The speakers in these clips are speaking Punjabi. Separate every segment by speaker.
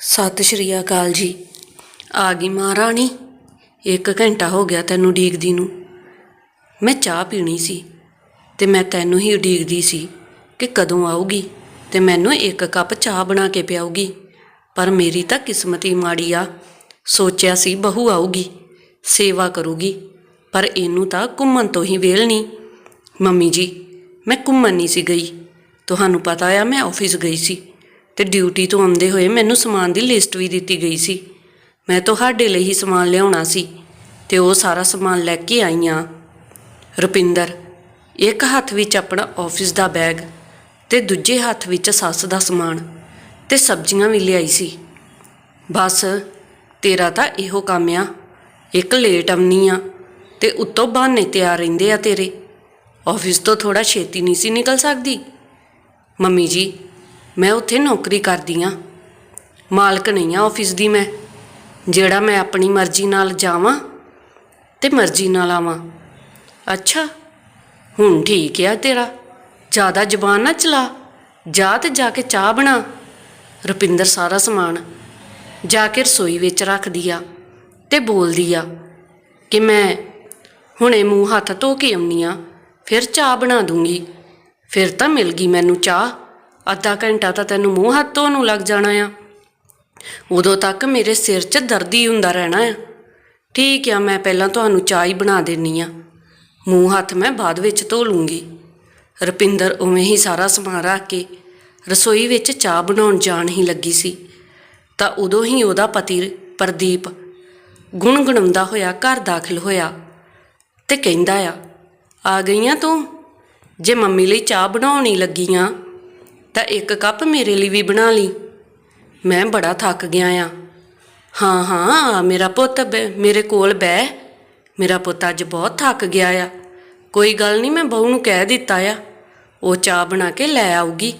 Speaker 1: ਸਤਿ ਸ਼੍ਰੀ ਅਕਾਲ ਜੀ। ਆ ਗਈ ਮਹਾਰਾਣੀ ਇੱਕ ਘੰਟਾ ਹੋ ਗਿਆ ਤੈਨੂੰ ਉਡੀਕਦੀ ਨੂੰ। ਮੈਂ ਚਾਹ ਪੀਣੀ ਸੀ ਤੇ ਮੈਂ ਤੈਨੂੰ ਹੀ ਉਡੀਕਦੀ ਸੀ ਕਿ ਕਦੋਂ ਆਊਗੀ ਤੇ ਮੈਨੂੰ ਇੱਕ ਕੱਪ ਚਾਹ ਬਣਾ ਕੇ ਪਿਆਊਗੀ। ਪਰ ਮੇਰੀ ਤਾਂ ਕਿਸਮਤ ਹੀ ਮਾੜੀ ਆ। ਸੋਚਿਆ ਸੀ ਬਹੂ ਆਊਗੀ, ਸੇਵਾ ਕਰੂਗੀ, ਪਰ ਇਹਨੂੰ ਤਾਂ ਘੁੰਮਣ ਤੋਂ ਹੀ ਵੇਲ ਨਹੀਂ। ਮੰਮੀ ਜੀ, ਮੈਂ ਘੁੰਮਣ ਨਹੀਂ ਸੀ ਗਈ। ਤੁਹਾਨੂੰ ਪਤਾ ਆ ਮੈਂ ਆਫਿਸ ਗਈ ਸੀ। ਤੇ ਡਿਊਟੀ ਤੋਂ ਆਉਂਦੇ ਹੋਏ ਮੈਨੂੰ ਸਮਾਨ ਦੀ ਲਿਸਟ ਵੀ ਦਿੱਤੀ ਗਈ ਸੀ। ਮੈਂ ਤੁਹਾਡੇ ਲਈ ਹੀ ਸਮਾਨ ਲਿਆਉਣਾ ਸੀ ਤੇ ਉਹ ਸਾਰਾ ਸਮਾਨ ਲੈ ਕੇ ਆਈ ਹਾਂ। ਰੁਪਿੰਦਰ, ਇੱਕ ਹੱਥ ਵਿੱਚ ਆਪਣਾ ਆਫਿਸ ਦਾ ਬੈਗ ਤੇ ਦੂਜੇ ਹੱਥ ਵਿੱਚ ਸੱਸ ਦਾ ਸਮਾਨ ਤੇ ਸਬਜ਼ੀਆਂ ਵੀ ਲਿਆਈ ਸੀ। ਬਸ, ਤੇਰਾ ਤਾਂ ਇਹੋ ਕੰਮ ਆ। ਇੱਕ ਲੇਟ ਆਉਣੀ ਆ ਤੇ ਉੱਤੋਂ ਬਹਾਨੇ ਤਿਆਰ ਰਹਿੰਦੇ ਆ ਤੇਰੇ। ਆਫਿਸ ਤੋਂ ਥੋੜਾ ਛੇਤੀ ਨਹੀਂ ਸੀ ਨਿਕਲ ਸਕਦੀ। ਮੰਮੀ ਜੀ ਮੈਂ ਉੱਥੇ ਨੌਕਰੀ ਕਰਦੀ ਆ ਮਾਲਕ ਨਹੀਂ ਆ ਆਫਿਸ ਦੀ ਮੈਂ। ਜਿਹੜਾ ਮੈਂ ਆਪਣੀ ਮਰਜ਼ੀ ਨਾਲ ਜਾਵਾਂ ਤੇ ਮਰਜ਼ੀ ਨਾਲ ਆਵਾਂ। ਅੱਛਾ, ਹੁਣ ਠੀਕ ਆ ਤੇਰਾ। ਜ਼ਿਆਦਾ ਜ਼ਬਾਨ ਨਾ ਚਲਾ। ਜਾ ਤੇ ਜਾ ਕੇ ਚਾਹ ਬਣਾ। ਰੁਪਿੰਦਰ ਸਾਰਾ ਸਮਾਨ ਜਾ ਕੇ ਰਸੋਈ ਵਿੱਚ ਰੱਖਦੀ ਆ ਤੇ ਬੋਲਦੀ ਆ ਕਿ ਮੈਂ ਹੁਣੇ ਮੂੰਹ ਹੱਥ ਧੋ ਕੇ ਆਉਣੀ ਆ ਫਿਰ ਚਾਹ ਬਣਾ ਦੂੰਗੀ। ਫਿਰ ਤਾਂ ਮਿਲ ਗਈ ਮੈਨੂੰ ਚਾਹ। ਅੱਧਾ ਘੰਟਾ ਤਾਂ ਤੈਨੂੰ ਮੂੰਹ ਹੱਥ ਧੋਣ ਨੂੰ ਲੱਗ ਜਾਣਾ ਆ। ਉਦੋਂ ਤੱਕ ਮੇਰੇ ਸਿਰ 'ਚ ਦਰਦ ਹੀ ਹੁੰਦਾ ਰਹਿਣਾ ਆ। ਠੀਕ ਆ, ਮੈਂ ਪਹਿਲਾਂ ਤੁਹਾਨੂੰ ਚਾਹ ਹੀ ਬਣਾ ਦੇਣੀ ਆ। ਮੂੰਹ ਹੱਥ ਮੈਂ ਬਾਅਦ ਵਿੱਚ ਧੋ ਲੂੰਗੀ। ਰੁਪਿੰਦਰ ਉਵੇਂ ਹੀ ਸਾਰਾ ਸਮਾਨ ਰੱਖ ਕੇ ਰਸੋਈ ਵਿੱਚ ਚਾਹ ਬਣਾਉਣ ਜਾਣ ਹੀ ਲੱਗੀ ਸੀ। ਤਾਂ ਉਦੋਂ ਹੀ ਉਹਦਾ ਪਤੀ ਪ੍ਰਦੀਪ ਗੁਣਗੁਣਾਉਂਦਾ ਹੋਇਆ ਘਰ ਦਾਖਲ ਹੋਇਆ ਤੇ ਕਹਿੰਦਾ ਆ ਆ ਗਈਆਂ ਤੂੰ? ਜੇ ਮੰਮੀ ਲਈ ਚਾਹ ਬਣਾਉਣੀ ਲੱਗੀਆਂ ਤਾਂ ਇੱਕ ਕੱਪ ਮੇਰੇ ਲਈ ਵੀ ਬਣਾ ਲਈ। ਮੈਂ ਬੜਾ ਥੱਕ ਗਿਆ ਆ। ਹਾਂ ਹਾਂ, ਮੇਰਾ ਪੁੱਤ ਬੈ- ਮੇਰੇ ਕੋਲ ਬਹਿ ਮੇਰਾ ਪੁੱਤ ਅੱਜ ਬਹੁਤ ਥੱਕ ਗਿਆ ਆ। ਕੋਈ ਗੱਲ ਨਹੀਂ, ਮੈਂ ਬਹੂ ਨੂੰ ਕਹਿ ਦਿੱਤਾ ਆ। ਉਹ ਚਾਹ ਬਣਾ ਕੇ ਲੈ ਆਊਗੀ।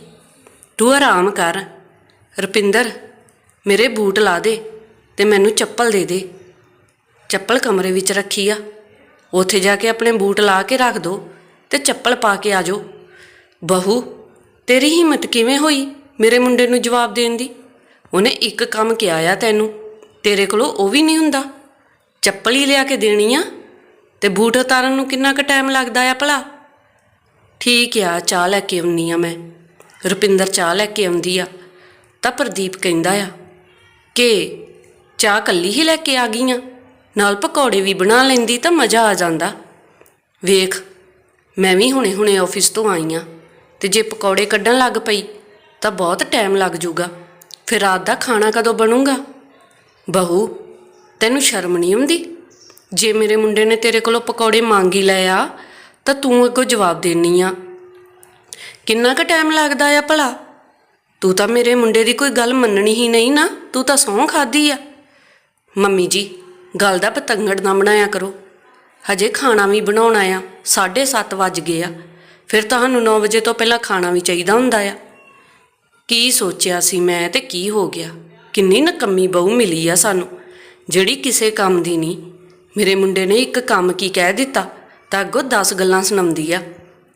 Speaker 1: ਤੂੰ ਆਰਾਮ ਕਰ। ਰੁਪਿੰਦਰ, ਮੇਰੇ ਬੂਟ ਲਾ ਦੇ ਤੇ ਮੈਨੂੰ ਚੱਪਲ ਦੇ ਦੇ। ਚੱਪਲ ਕਮਰੇ ਵਿੱਚ ਰੱਖੀ ਆ। ਉੱਥੇ ਜਾ ਕੇ ਆਪਣੇ ਬੂਟ ਲਾ ਕੇ ਰੱਖ ਦੋ ਤੇ ਚੱਪਲ ਪਾ ਕੇ ਆ ਜਾਓ। ਬਹੂ ਤੇਰੀ ਹਿੰਮਤ ਕਿਵੇਂ ਹੋਈ ਮੇਰੇ ਮੁੰਡੇ ਨੂੰ ਜਵਾਬ ਦੇਣ ਦੀ? ਉਹਨੇ ਇੱਕ ਕੰਮ ਕਿਹਾ ਆ ਤੈਨੂੰ, ਤੇਰੇ ਕੋਲੋਂ ਉਹ ਵੀ ਨਹੀਂ ਹੁੰਦਾ। ਚੱਪਲ ਹੀ ਲਿਆ ਕੇ ਦੇਣੀ ਆ, ਤੇ ਬੂਟ ਉਤਾਰਨ ਨੂੰ ਕਿੰਨਾ ਕੁ ਟਾਈਮ ਲੱਗਦਾ ਆ ਭਲਾ? ਠੀਕ ਆ, ਚਾਹ ਲੈ ਕੇ ਆਉਣੀ ਆ ਮੈਂ। ਰੁਪਿੰਦਰ ਚਾਹ ਲੈ ਕੇ ਆਉਂਦੀ ਆ। ਤਾਂ ਪ੍ਰਦੀਪ ਕਹਿੰਦਾ ਆ ਕਿ ਚਾਹ ਕੱਲੀ ਹੀ ਲੈ ਕੇ ਆ ਗਈ ਗਈਆਂ ਨਾਲ ਪਕੌੜੇ ਵੀ ਬਣਾ ਲੈਂਦੀ ਤਾਂ ਮਜ਼ਾ ਆ ਜਾਂਦਾ। ਵੇਖ, ਮੈਂ ਵੀ ਹੁਣੇ ਹੁਣੇ ਆਫਿਸ ਤੋਂ ਆਈ ਆ। ਤੇ ਜੇ ਪਕੌੜੇ ਕੱਢਣ ਲੱਗ ਪਈ, ਤਾਂ ਬਹੁਤ ਟਾਈਮ ਲੱਗ ਜਾਊਗਾ ਫਿਰ ਰਾਤ ਦਾ ਖਾਣਾ ਕਦੋਂ ਬਣੂਗਾ? ਬਹੂ, ਤੈਨੂੰ ਸ਼ਰਮ ਨਹੀਂ ਆਉਂਦੀ? ਜੇ ਮੇਰੇ ਮੁੰਡੇ ਨੇ ਤੇਰੇ ਕੋਲੋਂ ਪਕੌੜੇ ਮੰਗ ਹੀ ਲਏ ਆ, ਤਾਂ ਤੂੰ ਅੱਗੋਂ ਜਵਾਬ ਦੇਣੀ ਆ। ਕਿੰਨਾ ਕੁ ਟਾਈਮ ਲੱਗਦਾ ਆ ਭਲਾ? ਤੂੰ ਤਾਂ ਮੇਰੇ ਮੁੰਡੇ ਦੀ ਕੋਈ ਗੱਲ ਮੰਨਣੀ ਹੀ ਨਹੀਂ ਨਾ, ਤੂੰ ਤਾਂ ਸਹੁੰ ਖਾਦੀ ਆ। ਮੰਮੀ ਜੀ, ਗੱਲ ਦਾ ਪਤੰਗੜ ਨਾ ਬਣਾਇਆ ਕਰੋ। ਹਜੇ ਖਾਣਾ ਵੀ ਬਣਾਉਣਾ ਆ 7:30 ਵੱਜ ਗਏ ਆ। ਫਿਰ ਤੁਹਾਨੂੰ 9 ਵਜੇ ਤੋਂ ਪਹਿਲਾਂ ਖਾਣਾ ਵੀ ਚਾਹੀਦਾ ਹੁੰਦਾ ਆ। ਕੀ ਸੋਚਿਆ ਸੀ ਮੈਂ ਤੇ ਕੀ ਹੋ ਗਿਆ? ਕਿੰਨੀ ਨਕੰਮੀ ਬਹੂ ਮਿਲੀ ਆ ਸਾਨੂੰ। ਜਿਹੜੀ ਕਿਸੇ ਕੰਮ ਦੀ ਨਹੀਂ। ਮੇਰੇ ਮੁੰਡੇ ਨੇ ਇੱਕ ਕੰਮ ਕੀ ਕਹਿ ਦਿੱਤਾ? ਤਾਂ ਅੱਗੋਂ 10 ਗੱਲਾਂ ਸੁਣਾਉਂਦੀ ਆ।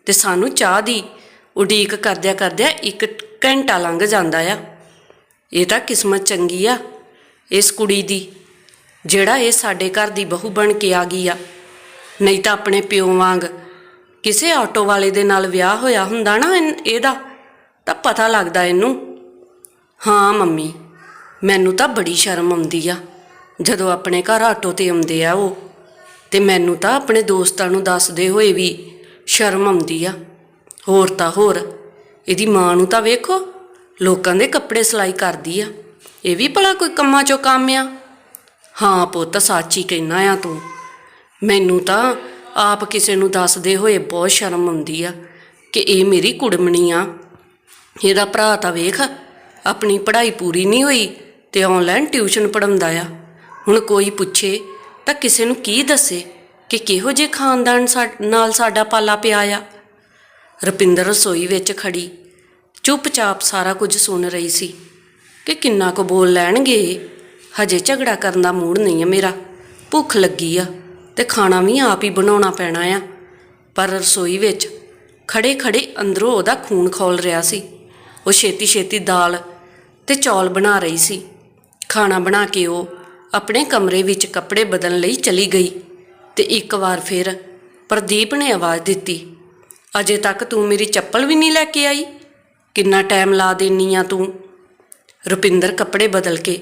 Speaker 1: ਤੇ ਸਾਨੂੰ ਚਾਹ ਦੀ ਉਡੀਕ ਕਰਦਿਆਂ ਕਰਦਿਆਂ ਇੱਕ ਘੰਟਾ ਲੰਘ ਜਾਂਦਾ ਆ। ਇਹ ਤਾਂ ਕਿਸਮਤ ਚੰਗੀ ਆ, ਇਸ ਕੁੜੀ ਦੀ। ਜਿਹੜਾ ਇਹ ਸਾਡੇ ਘਰ ਦੀ ਬਹੂ ਬਣ ਕੇ ਆ ਗਈ ਆ। ਨਹੀਂ ਤਾਂ ਆਪਣੇ ਪਿਓ ਵਾਂਗ ਕਿਸੇ ਆਟੋ ਵਾਲੇ ਦੇ ਨਾਲ ਵਿਆਹ ਹੋਇਆ ਹੁੰਦਾ ਨਾ ਇਨ- ਇਹਦਾ, ਤਾਂ ਪਤਾ ਲੱਗਦਾ ਇਹਨੂੰ। ਹਾਂ ਮੰਮੀ, ਮੈਨੂੰ ਤਾਂ ਬੜੀ ਸ਼ਰਮ ਆਉਂਦੀ ਆ। ਜਦੋਂ ਆਪਣੇ ਘਰ ਆਟੋ ਤੇ ਆਉਂਦੇ ਆ ਉਹ, ਤੇ ਮੈਨੂੰ ਤਾਂ ਆਪਣੇ ਦੋਸਤਾਂ ਨੂੰ ਦੱਸਦੇ ਹੋਏ ਵੀ ਸ਼ਰਮ ਆਉਂਦੀ ਆ। ਹੋਰ ਤਾਂ ਹੋਰ, ਇਹਦੀ ਮਾਂ ਨੂੰ ਤਾਂ ਵੇਖੋ, ਲੋਕਾਂ ਦੇ ਕੱਪੜੇ ਸਿਲਾਈ ਕਰਦੀ ਆ। ਇਹ ਵੀ ਭਲਾ ਕੋਈ ਕੰਮਾਂ ਚੋਂ ਕੰਮ ਆ? ਹਾਂ ਪੁੱਤ, ਸੱਚ ਹੀ ਕਹਿਣਾ ਆ ਤੂੰ। ਮੈਨੂੰ ਤਾਂ ਆਪ ਕਿਸੇ ਨੂੰ ਦੱਸਦੇ ਹੋਏ ਬਹੁਤ ਸ਼ਰਮ ਆਉਂਦੀ ਆ ਕਿ ਇਹ ਮੇਰੀ ਕੁੜਮਣੀ ਆ। ਇਹਦਾ ਭਰਾ ਤਾਂ ਵੇਖ, ਆਪਣੀ ਪੜ੍ਹਾਈ ਪੂਰੀ ਨਹੀਂ ਹੋਈ ਤੇ ਆਨਲਾਈਨ ਟਿਊਸ਼ਨ ਪੜਾਉਂਦਾ ਆ। ਹੁਣ ਕੋਈ ਪੁੱਛੇ ਤਾਂ ਕਿਸੇ ਨੂੰ ਕੀ ਦੱਸੇ ਕਿ ਕਿਹੋ ਜਿਹੇ ਖਾਨਦਾਨ ਸਾ- ਨਾਲ ਸਾਡਾ ਪਾਲਾ ਪਿਆ ਆ। ਰੁਪਿੰਦਰ ਰਸੋਈ ਵਿੱਚ ਖੜੀ, ਚੁੱਪਚਾਪ ਸਾਰਾ ਕੁਝ ਸੁਣ ਰਹੀ ਸੀ ਕਿ ਕਿੰਨਾ ਕੁ ਬੋਲ ਲੈਣਗੇ, ਹਜੇ ਝਗੜਾ ਕਰਨ ਦਾ ਮੂਡ ਨਹੀਂ ਹੈ ਮੇਰਾ, ਭੁੱਖ ਲੱਗੀ ਆ। ਤੇ ਖਾਣਾ ਵੀ ਆਪ ਹੀ ਬਣਾਉਣਾ ਪੈਣਾ ਆ। ਪਰ ਰਸੋਈ ਵਿੱਚ ਖੜੇ ਖੜੇ ਅੰਦਰੋਂ ਉਹਦਾ ਖੂਨ ਖੌਲ ਰਿਹਾ ਸੀ। ਉਹ ਛੇਤੀ ਛੇਤੀ ਦਾਲ ਤੇ ਚੌਲ ਬਣਾ ਰਹੀ ਸੀ। ਖਾਣਾ ਬਣਾ ਕੇ ਉਹ ਆਪਣੇ ਕਮਰੇ ਵਿੱਚ ਕੱਪੜੇ ਬਦਲਣ ਲਈ ਚਲੀ ਗਈ ਤੇ ਇੱਕ ਵਾਰ ਫਿਰ ਪ੍ਰਦੀਪ ਨੇ ਆਵਾਜ਼ ਦਿੱਤੀ, ਅਜੇ ਤੱਕ ਤੂੰ ਮੇਰੀ ਚੱਪਲ ਵੀ ਨਹੀਂ ਲੈ ਕੇ ਆਈ? ਕਿੰਨਾ ਟਾਈਮ ਲਾ ਦੇਨੀ ਆ ਤੂੰ? ਰੁਪਿੰਦਰ ਕੱਪੜੇ ਬਦਲ ਕੇ,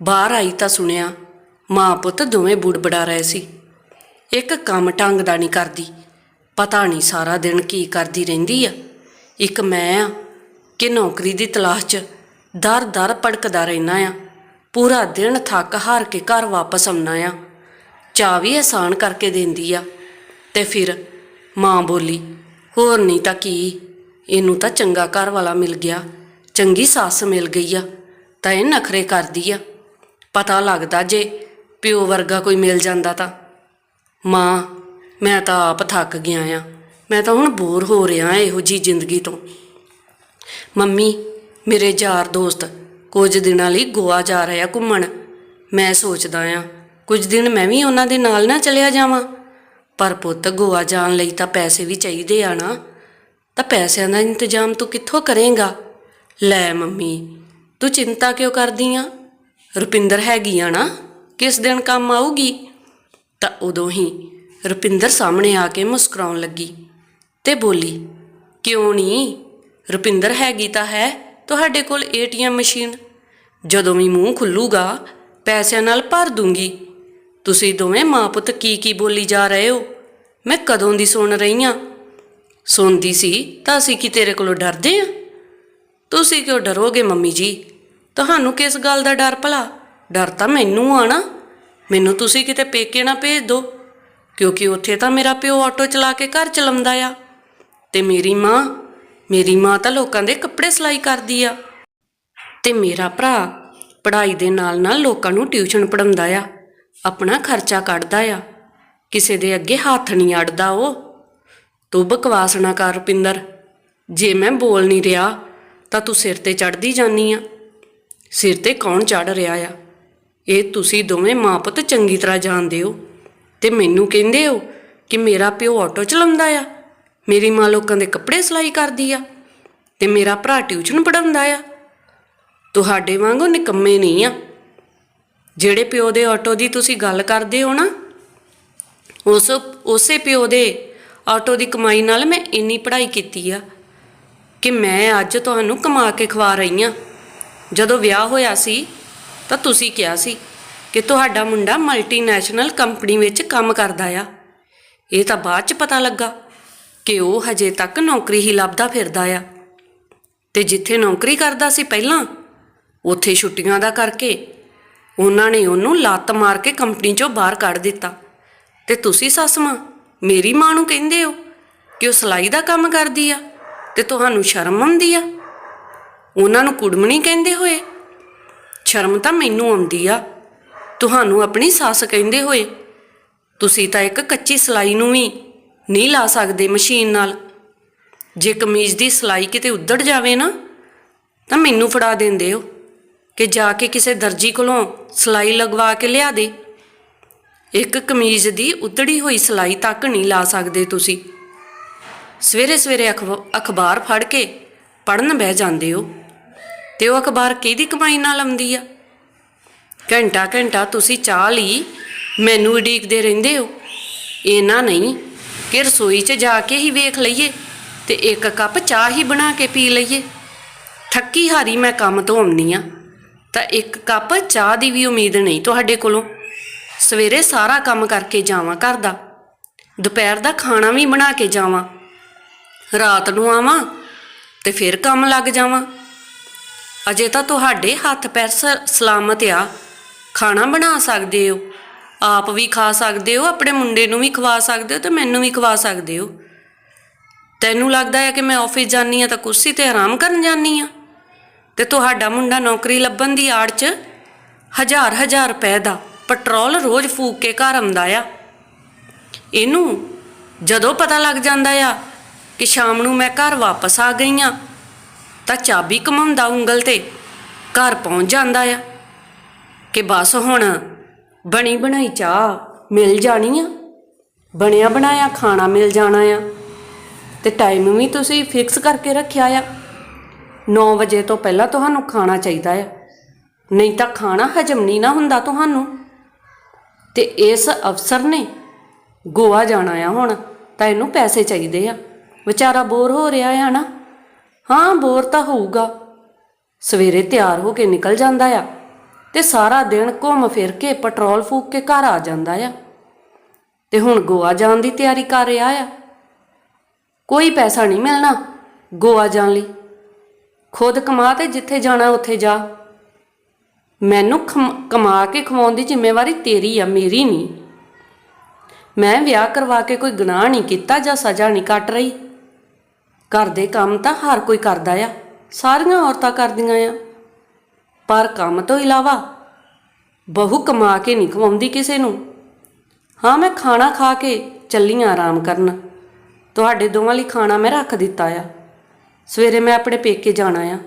Speaker 1: ਬਾਹਰ ਆਈ ਤਾਂ ਸੁਣਿਆ, ਮਾਂ ਪੁੱਤ ਦੋਵੇਂ ਬੁੜਬੜਾ ਰਹੇ ਸੀ। ਇੱਕ ਕੰਮ ਢੰਗ ਦਾ ਨਹੀਂ ਕਰਦੀ। ਪਤਾ ਨਹੀਂ ਸਾਰਾ ਦਿਨ ਕੀ ਕਰਦੀ ਰਹਿੰਦੀ ਆ। ਇੱਕ ਮੈਂ ਆ ਕਿ ਨੌਕਰੀ ਦੀ ਤਲਾਸ਼ 'ਚ ਦਰ-ਦਰ ਭੜਕਦਾ ਰਹਿਣਾ ਆ। ਪੂਰਾ ਦਿਨ ਥੱਕ ਹਾਰ ਕੇ ਘਰ ਵਾਪਸ ਆਉਣਾ ਆ। ਚਾਹ ਵੀ ਆਸਾਨ ਕਰਕੇ ਦਿੰਦੀ ਆ। ਤੇ ਫਿਰ ਮਾਂ ਬੋਲੀ, ਹੋਰ ਨਹੀਂ ਤਾਂ ਕੀ? ਇਹਨੂੰ ਤਾਂ ਚੰਗਾ ਘਰ ਵਾਲਾ ਮਿਲ ਗਿਆ। ਚੰਗੀ ਸੱਸ ਮਿਲ ਗਈ ਆ। ਤਾਂ ਇਹ ਨਖਰੇ ਕਰਦੀ ਆ। ਪਤਾ ਲੱਗਦਾ ਜੇ ਪਿਓ ਵਰਗਾ ਕੋਈ ਮਿਲ ਜਾਂਦਾ ਤਾਂ। ਮਾਂ, ਮੈਂ ਤਾਂ ਆਪ ਥੱਕ ਗਿਆ ਆ। ਮੈਂ ਤਾਂ ਹੁਣ ਬੋਰ ਹੋ ਰਿਹਾ ਇਹੋ ਜੀ ਜ਼ਿੰਦਗੀ ਤੋਂ। ਮੰਮੀ, ਮੇਰੇ ਯਾਰ ਦੋਸਤ, ਕੁਝ ਦਿਨਾਂ ਲਈ ਗੋਆ ਜਾ ਰਹੇ ਆ ਘੁੰਮਣ। ਮੈਂ ਸੋਚਦਾ ਆ, ਕੁਝ ਦਿਨ ਮੈਂ ਵੀ ਉਹਨਾਂ ਦੇ ਨਾਲ ਨਾ ਚਲਿਆ ਜਾਵਾਂ। ਪਰ ਪੁੱਤ, ਗੋਆ ਜਾਣ ਲਈ ਤਾਂ ਪੈਸੇ ਵੀ ਚਾਹੀਦੇ ਆ ਨਾ। ਤਾਂ ਪੈਸਿਆਂ ਦਾ ਇੰਤਜ਼ਾਮ ਤੂੰ ਕਿੱਥੋਂ ਕਰੇਂਗਾ? ਲੈ ਮੰਮੀ, ਤੂੰ ਚਿੰਤਾ ਕਿਉਂ ਕਰਦੀ ਆ? ਰੁਪਿੰਦਰ ਹੈਗੀ ਆ ਨਾ? ਕਿਸ ਦਿਨ ਕੰਮ ਆਊਗੀ? ਤਾਂ ਉਦੋਂ ਹੀ ਰੁਪਿੰਦਰ ਸਾਹਮਣੇ ਆ ਕੇ ਮੁਸਕਰਾਉਣ ਲੱਗੀ ਤੇ ਬੋਲੀ, ਕਿਉਂ ਨਹੀਂ ਰੁਪਿੰਦਰ ਹੈਗੀ ਤਾਂ ਹੈ ਤੁਹਾਡੇ ਕੋਲ ਏਟੀਐਮ ਮਸ਼ੀਨ। ਜਦੋਂ ਵੀ ਮੂੰਹ ਖੁੱਲੂਗਾ, ਪੈਸਿਆਂ ਨਾਲ ਭਰ ਦੂੰਗੀ। ਤੁਸੀਂ ਦੋਵੇਂ ਮਾਂ ਪੁੱਤ ਕੀ ਕੀ ਬੋਲੀ ਜਾ ਰਹੇ ਹੋ? ਮੈਂ ਕਦੋਂ ਦੀ ਸੁਣ ਰਹੀ ਹਾਂ ਸੁਣਦੀ ਸੀ ਤਾਂ ਅਸੀਂ ਕੀ ਤੇਰੇ ਕੋਲੋਂ ਡਰਦੇ ਆ? ਤੁਸੀਂ ਕਿਉਂ ਡਰੋਗੇ ਮੰਮੀ ਜੀ? ਤੁਹਾਨੂੰ ਕਿਸ ਗੱਲ ਦਾ ਡਰ ਭਲਾ? ਡਰ ਤਾਂ ਮੈਨੂੰ ਆ ਮੈਨੂੰ ਤੁਸੀਂ ਕਿਤੇ ਪੇਕੇ ਨਾ ਭੇਜ ਦਿਓ, ਕਿਉਂਕਿ ਉੱਥੇ ਤਾਂ ਮੇਰਾ ਪਿਓ ਆਟੋ ਚਲਾ ਕੇ ਘਰ ਚਲਾਉਂਦਾ ਆ। ਤੇ ਮੇਰੀ ਮਾਂ ਮੇਰੀ ਮਾਂ ਤਾਂ ਲੋਕਾਂ ਦੇ ਕੱਪੜੇ ਸਿਲਾਈ ਕਰਦੀ ਆ। ਤੇ ਮੇਰਾ ਭਰਾ ਪੜ੍ਹਾਈ ਦੇ ਨਾਲ ਨਾਲ ਲੋਕਾਂ ਨੂੰ ਟਿਊਸ਼ਨ ਪੜਾਉਂਦਾ ਆ, ਆਪਣਾ ਖਰਚਾ ਕੱਢਦਾ ਆ। ਕਿਸੇ ਦੇ ਅੱਗੇ ਹੱਥ ਨਹੀਂ ਅੜਦਾ ਉਹ। ਤੂੰ ਬਕਵਾਸ ਨਾ ਕਰ ਰੁਪਿੰਦਰ, ਜੇ ਮੈਂ ਬੋਲ ਨਹੀਂ ਰਿਹਾ, ਤਾਂ ਤੂੰ ਸਿਰ ਤੇ ਚੜਦੀ ਜਾਨੀ ਆ। ਸਿਰ ਤੇ ਕੌਣ ਚੜ ਰਿਹਾ ਆ? ਇਹ ਤੁਸੀਂ ਦੋਵੇਂ ਮਾਂ ਪੁੱਤ ਚੰਗੀ ਤਰ੍ਹਾਂ ਜਾਣਦੇ ਹੋ। ਤੇ ਮੈਨੂੰ ਕਹਿੰਦੇ ਹੋ ਕਿ ਮੇਰਾ ਪਿਓ ਆਟੋ ਚਲਾਉਂਦਾ ਆ। ਮੇਰੀ ਮਾਂ ਲੋਕਾਂ ਦੇ ਕੱਪੜੇ ਸਿਲਾਈ ਕਰਦੀ ਆ ਤੇ ਮੇਰਾ ਭਰਾ ਟਿਊਸ਼ਨ ਪੜਾਉਂਦਾ ਆ। ਤੁਹਾਡੇ ਵਾਂਗੂ ਨਿਕੰਮੇ ਨਹੀਂ ਆ। ਜਿਹੜੇ ਪਿਓ ਦੇ ਆਟੋ ਦੀ ਤੁਸੀਂ ਗੱਲ ਕਰਦੇ ਹੋ ਨਾ, ਉਸ ਉਸੇ ਪਿਓ ਦੇ ਆਟੋ ਦੀ ਕਮਾਈ ਨਾਲ ਮੈਂ ਇੰਨੀ ਪੜ੍ਹਾਈ ਕੀਤੀ ਆ ਕਿ ਮੈਂ ਅੱਜ ਤੁਹਾਨੂੰ ਕਮਾ ਕੇ ਖਵਾ ਰਹੀ ਆ। ਜਦੋਂ ਵਿਆਹ ਹੋਇਆ ਸੀ ਤਾਂ ਤੁਸੀਂ ਕਿਹਾ ਸੀ ਕਿ ਤੁਹਾਡਾ ਮੁੰਡਾ ਮਲਟੀਨੈਸ਼ਨਲ ਕੰਪਨੀ ਵਿੱਚ ਕੰਮ ਕਰਦਾ ਆ। ਇਹ ਤਾਂ ਬਾਅਦ ਚ ਪਤਾ ਲੱਗਾ ਕਿ ਉਹ ਹਜੇ ਤੱਕ ਨੌਕਰੀ ਹੀ ਲੱਭਦਾ ਫਿਰਦਾ ਆ। ਤੇ ਜਿੱਥੇ ਨੌਕਰੀ ਕਰਦਾ ਸੀ ਪਹਿਲਾਂ, ਉੱਥੇ ਛੁੱਟੀਆਂ ਦਾ ਕਰਕੇ ਉਹਨਾਂ ਨੇ ਉਹਨੂੰ ਲੱਤ ਮਾਰ ਕੇ ਕੰਪਨੀ ਚੋਂ ਬਾਹਰ ਕੱਢ ਦਿੱਤਾ। ਤੇ ਤੁਸੀਂ ਸੱਸ ਮਾਂ, ਮੇਰੀ ਮਾਂ ਨੂੰ ਕਹਿੰਦੇ ਹੋ ਕਿ ਉਹ ਸਿਲਾਈ ਦਾ ਕੰਮ ਕਰਦੀ ਆ ਤੇ ਤੁਹਾਨੂੰ ਸ਼ਰਮ ਆਉਂਦੀ ਆ? ਉਹਨਾਂ ਨੂੰ ਕੁੜਮਣੀ ਕਹਿੰਦੇ ਹੋਏ? ਸ਼ਰਮ ਤਾਂ ਮੈਨੂੰ ਆਉਂਦੀ ਆ। ਤੁਹਾਨੂੰ ਆਪਣੀ ਸੱਸ ਕਹਿੰਦੇ ਹੋਏ। ਤੁਸੀਂ ਤਾਂ ਇੱਕ ਕੱਚੀ ਸਿਲਾਈ ਨੂੰ ਵੀ ਨਹੀਂ ਲਾ ਸਕਦੇ ਮਸ਼ੀਨ ਨਾਲ। ਜੇ ਕਮੀਜ਼ ਦੀ ਸਿਲਾਈ ਕਿਤੇ ਉੱਧੜ ਜਾਵੇ ਨਾ, ਤਾਂ ਮੈਨੂੰ ਫੜਾ ਦਿੰਦੇ ਹੋ ਕਿ ਜਾ ਕੇ ਕਿਸੇ ਦਰਜੀ ਕੋਲੋਂ ਸਿਲਾਈ ਲਗਵਾ ਕੇ ਲਿਆ ਦੇ। ਇੱਕ ਕਮੀਜ਼ ਦੀ ਉੱਧੜੀ ਹੋਈ ਸਿਲਾਈ ਤੱਕ ਨਹੀਂ ਲਾ ਸਕਦੇ ਤੁਸੀਂ। ਸਵੇਰੇ ਸਵੇਰੇ ਅਖਬ- ਅਖਬਾਰ ਫੜ ਕੇ ਪੜਨ ਬਹਿ ਜਾਂਦੇ ਹੋ। ਤੇ ਉਹ ਅਖਬਾਰ ਕਿਹਦੀ ਕਮਾਈ ਨਾਲ ਆਉਂਦੀ ਆ? ਘੰਟਾ ਘੰਟਾ ਤੁਸੀਂ ਚਾਹ ਲਈ, ਮੈਨੂੰ ਉਡੀਕਦੇ ਰਹਿੰਦੇ ਹੋ। ਇਹਨਾਂ ਨਹੀਂ ਕਿ ਰਸੋਈ 'ਚ ਜਾ ਕੇ ਹੀ ਵੇਖ ਲਈਏ ਤੇ ਇੱਕ ਕੱਪ ਚਾਹ ਹੀ ਬਣਾ ਕੇ ਪੀ ਲਈਏ। ਥੱਕੀ ਹਾਰੀ ਮੈਂ ਕੰਮ ਤੋਂ ਆਉਂਦੀ ਆ, ਤਾਂ ਇੱਕ ਕੱਪ ਚਾਹ ਦੀ ਵੀ ਉਮੀਦ ਨਹੀਂ ਤੁਹਾਡੇ ਕੋਲੋਂ। ਸਵੇਰੇ ਸਾਰਾ ਕੰਮ ਕਰਕੇ ਜਾਵਾਂ ਘਰ ਦਾ। ਦੁਪਹਿਰ ਦਾ ਖਾਣਾ ਵੀ ਬਣਾ ਕੇ ਜਾਵਾਂ। ਰਾਤ ਨੂੰ ਆਵਾਂ ਤੇ ਫਿਰ ਕੰਮ ਲੱਗ ਜਾਵਾਂ। ਅਜੇ ਤਾਂ ਤੁਹਾਡੇ ਹੱਥ ਪੈਰ ਸ- ਸਲਾਮਤ ਆ। ਖਾਣਾ ਬਣਾ ਸਕਦੇ ਹੋ? ਆਪ ਵੀ ਖਾ ਸਕਦੇ ਹੋ? ਆਪਣੇ ਮੁੰਡੇ ਨੂੰ ਵੀ ਖਵਾ ਸਕਦੇ ਹੋ ਤੇ ਮੈਨੂੰ ਵੀ ਖਵਾ ਸਕਦੇ ਹੋ? ਤੈਨੂੰ ਲੱਗਦਾ ਹੈ ਕਿ ਮੈਂ ਆਫਿਸ ਜਾਨੀ ਆ ਤਾਂ ਕੁਰਸੀ ਤੇ ਆਰਾਮ ਕਰਨ ਜਾਨੀ ਆ ਤੇ ਤੁਹਾਡਾ ਮੁੰਡਾ ਨੌਕਰੀ ਲੱਭਣ ਦੀ ਆੜ 'ਚ ਹਜ਼ਾਰ ਹਜ਼ਾਰ ਰੁਪਏ ਦਾ ਪੈਟਰੋਲ ਰੋਜ਼ ਫੂਕ ਕੇ ਘਰ ਆਉਂਦਾ ਆ। ਇਹਨੂੰ ਜਦੋਂ ਪਤਾ ਲੱਗ ਜਾਂਦਾ ਆ ਕਿ ਸ਼ਾਮ ਨੂੰ ਮੈਂ ਘਰ ਵਾਪਸ ਆ ਗਈ ਆ ਤਾਂ ਚਾਬੀ ਕਮਾਉਂਦਾ ਉਂਗਲ ਤੇ। ਘਰ ਪਹੁੰਚ ਜਾਂਦਾ ਆ। ਕਿ ਬਸ ਹੁਣ ਬਣੀ ਬਣਾਈ ਚਾਹ, ਮਿਲ ਜਾਣੀ ਆ। ਬਣਿਆ ਬਣਾਇਆ, ਖਾਣਾ ਮਿਲ ਜਾਣਾ ਆ। ਤੇ ਟਾਈਮ ਵੀ ਤੁਸੀਂ ਫਿਕਸ ਕਰਕੇ ਰੱਖਿਆ ਆ। 9 ਵਜੇ ਤੋਂ ਪਹਿਲਾਂ ਤੁਹਾਨੂੰ ਖਾਣਾ ਚਾਹੀਦਾ ਆ। ਨਹੀਂ ਤਾਂ ਖਾਣਾ ਹਜਮ ਨਹੀਂ ਨਾ ਹੁੰਦਾ ਤੁਹਾਨੂੰ। ਤੇ ਇਸ ਅਫਸਰ ਨੇ ਗੋਆ ਜਾਣਾ ਆ ਹੁਣ, ਤਾਂ ਇਹਨੂੰ ਪੈਸੇ ਚਾਹੀਦੇ ਆ। ਵਿਚਾਰਾ ਬੋਰ ਹੋ ਰਿਹਾ ਆ ਨਾ। ਹਾਂ, ਬੋਰ ਤਾਂ ਹੋਊਗਾ। ਸਵੇਰੇ ਤਿਆਰ ਹੋ ਕੇ ਨਿਕਲ ਜਾਂਦਾ ਆ ਤੇ ਸਾਰਾ ਦਿਨ ਘੁੰਮ ਫਿਰ ਕੇ ਪੈਟਰੋਲ ਫੂਕ ਕੇ ਘਰ ਆ ਜਾਂਦਾ ਆ। ਤੇ ਹੁਣ ਗੋਆ ਜਾਣ ਦੀ ਤਿਆਰੀ ਕਰ ਰਿਹਾ ਆ। ਕੋਈ ਪੈਸਾ ਨਹੀਂ ਮਿਲਣਾ ਗੋਆ ਜਾਣ ਲਈ। ਖੁਦ ਕਮਾ ਤੇ ਜਿੱਥੇ ਜਾਣਾ ਉੱਥੇ ਜਾ। ਮੈਨੂੰ ਖਮ- ਕਮਾ ਕੇ ਖਵਾਉਣ ਦੀ ਜ਼ਿੰਮੇਵਾਰੀ ਤੇਰੀ ਆ, ਮੇਰੀ ਨਹੀਂ। ਮੈਂ ਵਿਆਹ ਕਰਵਾ ਕੇ ਕੋਈ ਗੁਨਾਹ ਨਹੀਂ ਕੀਤਾ ਜਾਂ ਸਜ਼ਾ ਨਹੀਂ ਕੱਟ ਰਹੀ। ਘਰ ਦੇ ਕੰਮ ਤਾਂ ਹਰ ਕੋਈ ਕਰਦਾ ਆ। ਸਾਰੀਆਂ ਔਰਤਾਂ ਕਰਦੀਆਂ ਆ। ਪਰ ਕੰਮ ਤੋਂ ਇਲਾਵਾ ਬਹੂ ਕਮਾ ਕੇ ਨਹੀਂ ਖਵਾਉਂਦੀ ਕਿਸੇ ਨੂੰ। ਹਾਂ, ਮੈਂ ਖਾਣਾ ਖਾ ਕੇ ਚੱਲੀ ਆਂ ਆਰਾਮ ਕਰਨ। ਤੁਹਾਡੇ ਦੋਵਾਂ ਲਈ ਖਾਣਾ ਮੈਂ ਰੱਖ ਦਿੱਤਾ ਆ। ਸਵੇਰੇ ਮੈਂ ਆਪਣੇ ਪੇਕੇ ਜਾਣਾ ਆ।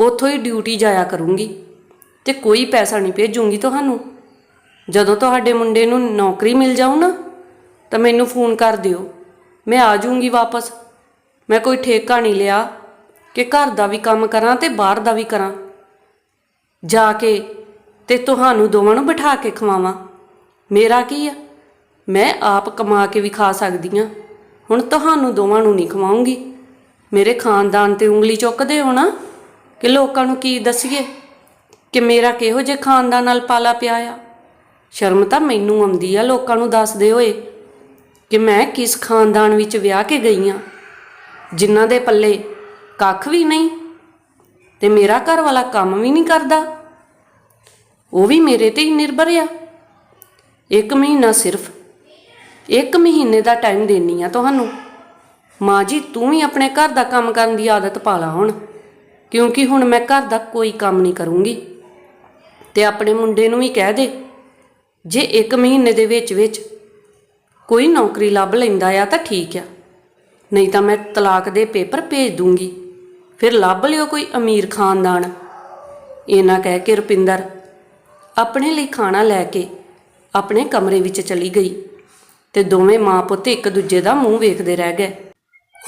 Speaker 1: ਉੱਥੋਂ ਹੀ ਡਿਊਟੀ ਜਾਇਆ ਕਰੂੰਗੀ ਤੇ ਕੋਈ ਪੈਸਾ ਨਹੀਂ ਭੇਜੂੰਗੀ ਤੁਹਾਨੂੰ। ਜਦੋਂ ਤੁਹਾਡੇ ਮੁੰਡੇ ਨੂੰ ਨੌਕਰੀ ਮਿਲ ਜਾਊ ਨਾ, ਤਾਂ ਮੈਨੂੰ ਫੋਨ ਕਰ ਦਿਓ। ਮੈਂ ਆ ਜਾਊਂਗੀ ਵਾਪਸ। ਮੈਂ ਕੋਈ ਠੇਕਾ ਨਹੀਂ ਲਿਆ ਕਿ ਘਰ ਦਾ ਵੀ ਕੰਮ ਕਰਾਂ ਤੇ ਬਾਹਰ ਦਾ ਵੀ ਕਰਾਂ। ਜਾ ਕੇ ਤੇ ਤੁਹਾਨੂੰ ਦੋਵਾਂ ਨੂੰ ਬਿਠਾ ਕੇ ਖਵਾਵਾਂ। ਮੇਰਾ ਕੀ ਆ? ਮੈਂ ਆਪ ਕਮਾ ਕੇ ਵੀ ਖਾ ਸਕਦੀ ਆ ਹੁਣ ਤੁਹਾਨੂੰ ਦੋਵਾਂ ਨੂੰ ਨਹੀਂ ਖਵਾਉਂਗੀ। ਮੇਰੇ ਖਾਨਦਾਨ ਤੇ ਉਂਗਲੀ ਚੁੱਕਦੇ ਹੋ ਨਾ ਕਿ ਲੋਕਾਂ ਨੂੰ ਕੀ ਦੱਸੀਏ ਕਿ ਮੇਰਾ ਕਿਹੋ ਜਿਹੇ ਖਾਨਦਾਨ ਨਾਲ ਪਾਲਾ ਪਿਆ ਆ? ਸ਼ਰਮ ਤਾਂ ਮੈਨੂੰ ਆਉਂਦੀ ਆ, ਲੋਕਾਂ ਨੂੰ ਦੱਸਦੇ ਹੋਏ ਕਿ ਮੈਂ ਕਿਸ ਖਾਨਦਾਨ ਵਿੱਚ ਵਿਆਹ ਕੇ ਗਈ ਆ ਜਿਨ੍ਹਾਂ ਦੇ ਪੱਲੇ ਕੱਖ ਵੀ ਨਹੀਂ ਤੇ ਮੇਰਾ ਘਰ ਵਾਲਾ ਕੰਮ ਵੀ ਨਹੀਂ ਕਰਦਾ, ਉਹ ਵੀ ਮੇਰੇ ਤੇ ਹੀ ਨਿਰਭਰ ਆ। ਇੱਕ ਮਹੀਨਾ ਸਿਰਫ, ਇੱਕ ਮਹੀਨੇ ਦਾ ਟਾਈਮ ਦੇਣੀ ਆ ਤੁਹਾਨੂੰ। ਮਾਂ ਜੀ, ਤੂੰ ਵੀ ਆਪਣੇ ਘਰ ਦਾ ਕੰਮ ਕਰਨ ਦੀ ਆਦਤ ਪਾ ਲਾ ਹੁਣ, ਕਿਉਂਕਿ ਹੁਣ ਮੈਂ ਘਰ ਦਾ ਕੋਈ ਕੰਮ ਨਹੀਂ ਕਰੂੰਗੀ। ਤੇ ਆਪਣੇ ਮੁੰਡੇ ਨੂੰ ਵੀ ਕਹਿ ਦੇ, ਜੇ ਇੱਕ ਮਹੀਨੇ ਦੇ ਵਿੱਚ ਵਿੱਚ ਕੋਈ ਨੌਕਰੀ ਲੱਭ ਲੈਂਦਾ ਆ ਤਾਂ ਠੀਕ ਆ। ਨਹੀਂ ਤਾਂ ਮੈਂ ਤਲਾਕ ਦੇ ਪੇਪਰ ਭੇਜ ਦੂੰਗੀ। ਫਿਰ ਲੱਭ ਲਿਓ ਕੋਈ ਅਮੀਰ ਖਾਨਦਾਨ। ਇਹਨਾਂ ਕਹਿ ਕੇ ਰੁਪਿੰਦਰ ਆਪਣੇ ਲਈ ਖਾਣਾ ਲੈ ਕੇ ਆਪਣੇ ਕਮਰੇ ਵਿੱਚ ਚਲੀ ਗਈ ਤੇ ਦੋਵੇਂ ਮਾਂ ਪੁੱਤ ਇੱਕ ਦੂਜੇ ਦਾ ਮੂੰਹ ਵੇਖਦੇ ਰਹਿ ਗਏ।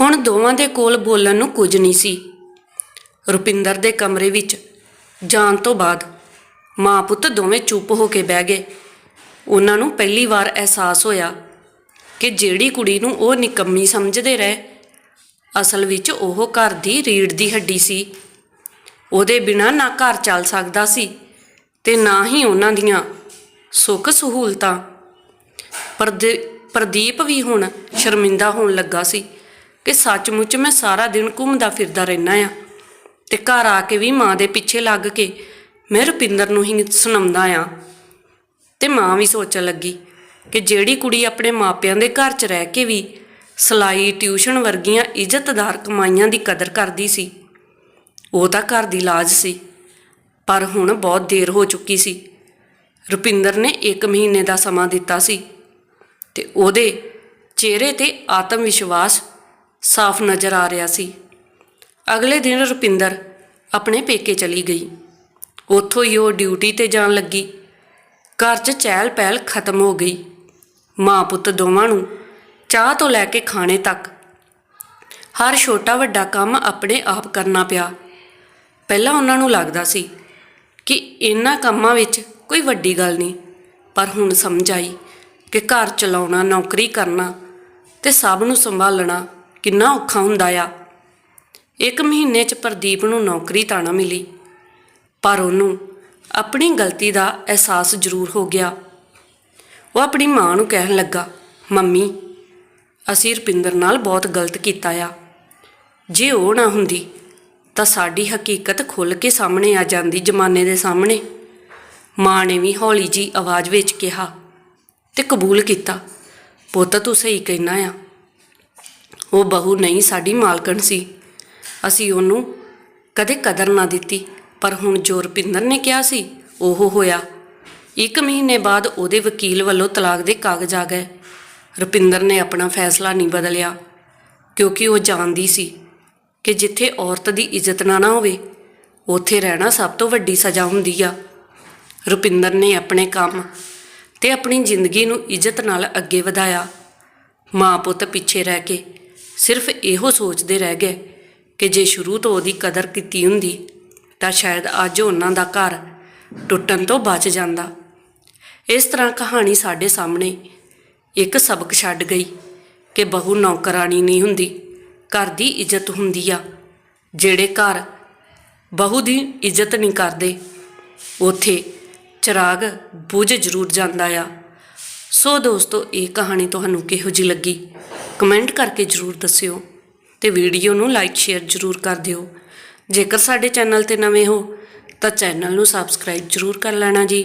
Speaker 1: ਹੁਣ ਦੋਵਾਂ ਦੇ ਕੋਲ ਬੋਲਣ ਨੂੰ ਕੁਝ ਨਹੀਂ ਸੀ। ਰੁਪਿੰਦਰ ਦੇ ਕਮਰੇ ਵਿੱਚ ਜਾਣ ਤੋਂ ਬਾਅਦ ਮਾਂ ਪੁੱਤ ਦੋਵੇਂ ਚੁੱਪ ਹੋ ਕੇ ਬਹਿ ਗਏ। ਉਹਨਾਂ ਨੂੰ ਪਹਿਲੀ ਵਾਰ ਅਹਿਸਾਸ ਹੋਇਆ ਕਿ ਜਿਹੜੀ ਕੁੜੀ ਨੂੰ ਉਹ ਨਿਕੰਮੀ ਸਮਝਦੇ ਰਹੇ, ਅਸਲ ਵਿੱਚ ਉਹ ਘਰ ਦੀ ਰੀੜ ਦੀ ਹੱਡੀ ਸੀ। ਉਹਦੇ ਬਿਨਾ ਨਾ ਘਰ ਚੱਲ ਸਕਦਾ ਸੀ ਤੇ ਨਾ ਹੀ ਉਹਨਾਂ ਦੀਆਂ ਸੁੱਖ ਸਹੂਲਤਾਂ। ਪਰਦੇ, ਪ੍ਰਦੀਪ ਵੀ ਹੁਣ ਸ਼ਰਮਿੰਦਾ ਹੋਣ ਲੱਗਾ ਸੀ ਕਿ ਸੱਚਮੁੱਚ ਮੈਂ ਸਾਰਾ ਦਿਨ ਘੁੰਮਦਾ ਫਿਰਦਾ ਰਹਿਣਾ ਆ ਤੇ ਘਰ ਆ ਕੇ ਵੀ ਮਾਂ ਦੇ ਪਿੱਛੇ ਲੱਗ ਕੇ ਮੈਂ ਰੁਪਿੰਦਰ ਨੂੰ ਹੀ ਸੁਣਾਉਂਦਾ ਆ। ਤੇ ਮਾਂ ਵੀ ਸੋਚਣ ਲੱਗੀ ਕਿ ਜਿਹੜੀ ਕੁੜੀ ਆਪਣੇ ਮਾਪਿਆਂ ਦੇ ਘਰ 'ਚ ਰਹਿ ਕੇ ਵੀ ਸਲਾਈ, ਟਿਊਸ਼ਨ ਵਰਗੀਆਂ ਇੱਜ਼ਤਦਾਰ ਕਮਾਈਆਂ ਦੀ ਕਦਰ ਕਰਦੀ ਸੀ। ਉਹ ਤਾਂ ਘਰ ਦੀ ਲਾਜ ਸੀ, ਪਰ ਹੁਣ ਬਹੁਤ ਦੇਰ ਹੋ ਚੁੱਕੀ ਸੀ। ਰੁਪਿੰਦਰ ਨੇ 1 ਮਹੀਨੇ ਦਾ ਸਮਾਂ ਦਿੱਤਾ ਸੀ ਤੇ ਉਹਦੇ ਚਿਹਰੇ ਤੇ ਆਤਮ ਵਿਸ਼ਵਾਸ ਸਾਫ਼ ਨਜ਼ਰ ਆ ਰਿਹਾ ਸੀ। ਅਗਲੇ ਦਿਨ ਰੁਪਿੰਦਰ ਆਪਣੇ ਪੇਕੇ ਚਲੀ ਗਈ। ਉੱਥੋਂ ਹੀ ਉਹ ਡਿਊਟੀ ਤੇ ਜਾਣ ਲੱਗੀ। ਘਰ 'ਚ ਚਹਿਲ ਪਹਿਲ ਖਤਮ ਹੋ ਗਈ। ਮਾਂ ਪੁੱਤ ਦੋਵਾਂ ਨੂੰ ਚਾਹ ਤੋਂ ਲੈ ਕੇ ਖਾਣੇ ਤੱਕ। ਹਰ ਛੋਟਾ ਵੱਡਾ ਕੰਮ ਆਪਣੇ ਆਪ ਕਰਨਾ ਪਿਆ। ਪਹਿਲਾਂ ਉਹਨਾਂ ਨੂੰ ਲੱਗਦਾ ਸੀ ਕਿ ਇਹਨਾਂ ਕੰਮਾਂ ਵਿੱਚ ਕੋਈ ਵੱਡੀ ਗੱਲ ਨਹੀਂ, ਪਰ ਹੁਣ ਸਮਝ ਆਈ ਕਿ ਘਰ ਚਲਾਉਣਾ, ਨੌਕਰੀ ਕਰਨਾ ਤੇ ਸਭ ਨੂੰ ਸੰਭਾਲਣਾ ਕਿੰਨਾ ਔਖਾ ਹੁੰਦਾ ਆ। ਇੱਕ ਮਹੀਨੇ 'ਚ ਪ੍ਰਦੀਪ ਨੂੰ ਨੌਕਰੀ ਤਾਂ ਨਾ ਮਿਲੀ, ਪਰ ਉਹਨੂੰ ਆਪਣੀ ਗਲਤੀ ਦਾ ਅਹਿਸਾਸ ਜ਼ਰੂਰ ਹੋ ਗਿਆ। ਉਹ ਆਪਣੀ ਮਾਂ ਨੂੰ ਕਹਿਣ ਲੱਗਾ, ਮੰਮੀ, ਅਸੀਂ ਰੁਪਿੰਦਰ ਨਾਲ ਬਹੁਤ ਗਲਤ ਕੀਤਾ ਆ। ਜੇ ਉਹ ਨਾ ਹੁੰਦੀ, ਤਾਂ ਸਾਡੀ ਹਕੀਕਤ ਖੁੱਲ ਕੇ ਸਾਹਮਣੇ ਆ ਜਾਂਦੀ ਜਮਾਨੇ ਦੇ ਸਾਹਮਣੇ। ਮਾਂ ਨੇ ਵੀ ਹੌਲੀ ਜੀ ਆਵਾਜ਼ ਵਿੱਚ ਕਿਹਾ ਤੇ ਕਬੂਲ ਕੀਤਾ, ਪੁੱਤ, ਤੂੰ ਸਹੀ ਕਹਿਣਾ ਆ। ਉਹ ਬਹੂ ਨਹੀਂ ਸਾਡੀ ਮਾਲਕਣ ਸੀ। ਅਸੀਂ ਉਹਨੂੰ ਕਦੇ ਕਦਰ ਨਾ ਦਿੱਤੀ, ਪਰ ਹੁਣ ਜੋ ਰੁਪਿੰਦਰ ਨੇ ਕਿਹਾ ਸੀ, ਉਹ ਹੋਇਆ। ਇੱਕ ਮਹੀਨੇ ਬਾਅਦ ਉਹਦੇ ਵਕੀਲ ਵੱਲੋਂ ਤਲਾਕ ਦੇ ਕਾਗਜ਼ ਆ ਗਏ। ਰੁਪਿੰਦਰ ਨੇ ਆਪਣਾ ਫੈਸਲਾ ਨਹੀਂ ਬਦਲਿਆ, ਕਿਉਂਕਿ ਉਹ ਜਾਣਦੀ ਸੀ ਕਿ ਜਿੱਥੇ ਔਰਤ ਦੀ ਇੱਜ਼ਤ ਨਾ ਨਾ ਹੋਵੇ, ਉੱਥੇ ਰਹਿਣਾ ਸਭ ਤੋਂ ਵੱਡੀ ਸਜ਼ਾ ਹੁੰਦੀ ਆ। ਰੁਪਿੰਦਰ ਨੇ ਆਪਣੇ ਕੰਮ ਤੇ ਆਪਣੀ ਜ਼ਿੰਦਗੀ ਨੂੰ ਇੱਜ਼ਤ ਨਾਲ ਅੱਗੇ ਵਧਾਇਆ। ਮਾਂ ਪੁੱਤ ਪਿੱਛੇ ਰਹਿ ਕੇ ਸਿਰਫ ਇਹੋ ਸੋਚਦੇ ਰਹਿ ਗਏ ਕਿ ਜੇ ਸ਼ੁਰੂ ਤੋਂ ਉਹਦੀ ਕਦਰ ਕੀਤੀ ਹੁੰਦੀ, ਤਾਂ ਸ਼ਾਇਦ ਅੱਜ ਉਹਨਾਂ ਦਾ ਘਰ ਟੁੱਟਣ ਤੋਂ ਬਚ ਜਾਂਦਾ। ਇਸ ਤਰ੍ਹਾਂ ਕਹਾਣੀ ਸਾਡੇ ਸਾਹਮਣੇ ਇੱਕ ਸਬਕ ਛੱਡ ਗਈ ਕਿ ਬਹੂ ਨੌਕਰਾਨੀ ਨਹੀਂ ਹੁੰਦੀ, ਘਰ ਦੀ ਇੱਜ਼ਤ ਹੁੰਦੀ ਆ। ਜਿਹੜੇ ਘਰ ਬਹੂ ਦੀ ਇੱਜ਼ਤ ਨਹੀਂ ਕਰਦੇ, ਉਥੇ ਚਿਰਾਗ ਬੁਝ ਜ਼ਰੂਰ ਜਾਂਦਾ ਆ। ਸੋ ਦੋਸਤੋ, ਇਹ ਕਹਾਣੀ ਤੁਹਾਨੂੰ ਕਿਹੋ ਜਿਹੀ ਲੱਗੀ? ਕਮੈਂਟ ਕਰਕੇ ਜ਼ਰੂਰ ਦੱਸਿਓ ਤੇ ਵੀਡੀਓ ਨੂੰ ਲਾਈਕ, ਸ਼ੇਅਰ ਜ਼ਰੂਰ ਕਰ ਦਿਓ। ਜੇਕਰ ਸਾਡੇ ਚੈਨਲ ਤੇ ਨਵੇਂ ਹੋ, ਤਾਂ ਚੈਨਲ ਨੂੰ ਸਬਸਕ੍ਰਾਈਬ ਜ਼ਰੂਰ ਕਰ ਲੈਣਾ ਜੀ।